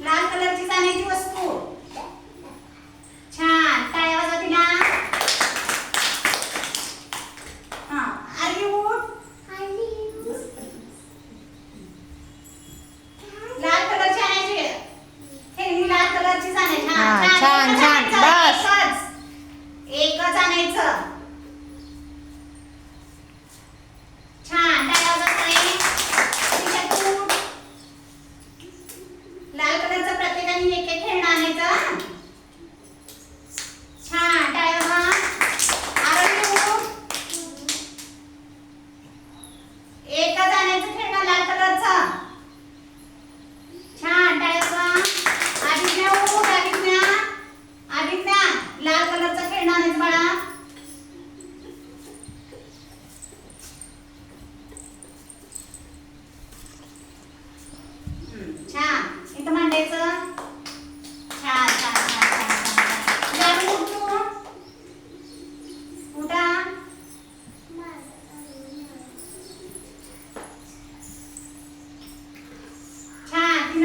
लाल कलरची जाण्याची वस्तू लाल कलरचा प्रत्येकाने एक एक खेळणा आणायचा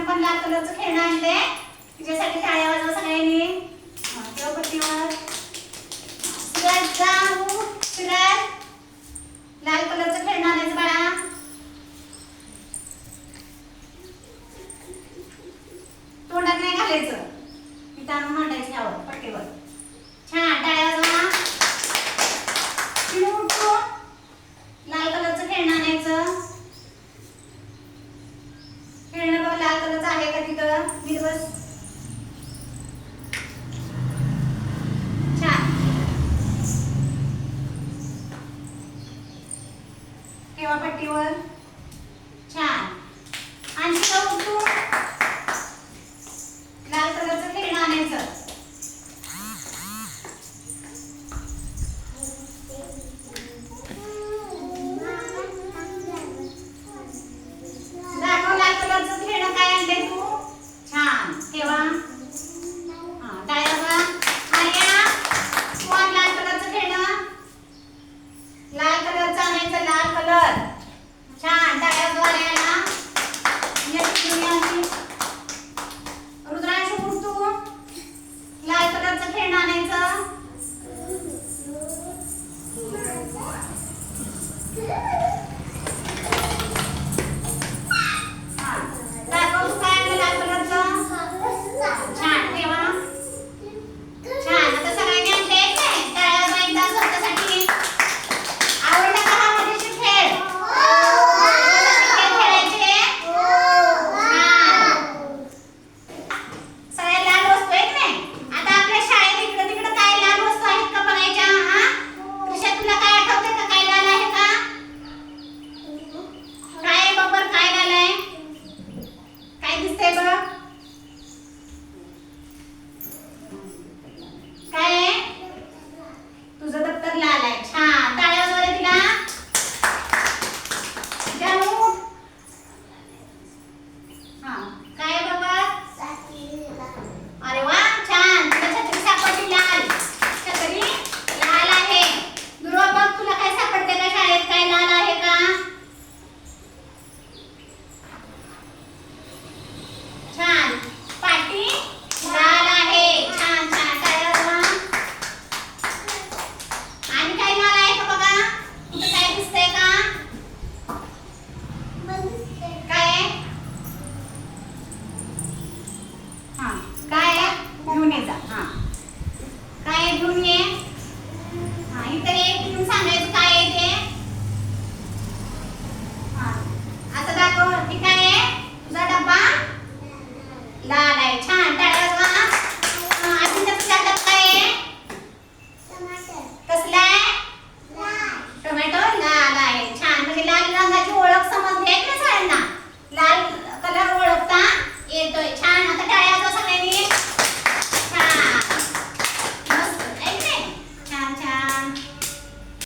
पण लाल कलरचं खेळणं आणले तिच्यासाठी टाळ्या वाजवा सगळ्यांनी. देवपट्टीवर जाऊ सुरज. लाल कलरचं खेळणं आणायचं बाळा. तोंडात नाही घालायचं. इथं मांडायचं ह्यावर पट्टीवर. छान टाळ्या लाल कलरचा आहे का तिथं? छान. केव्हा पट्टीवर छान.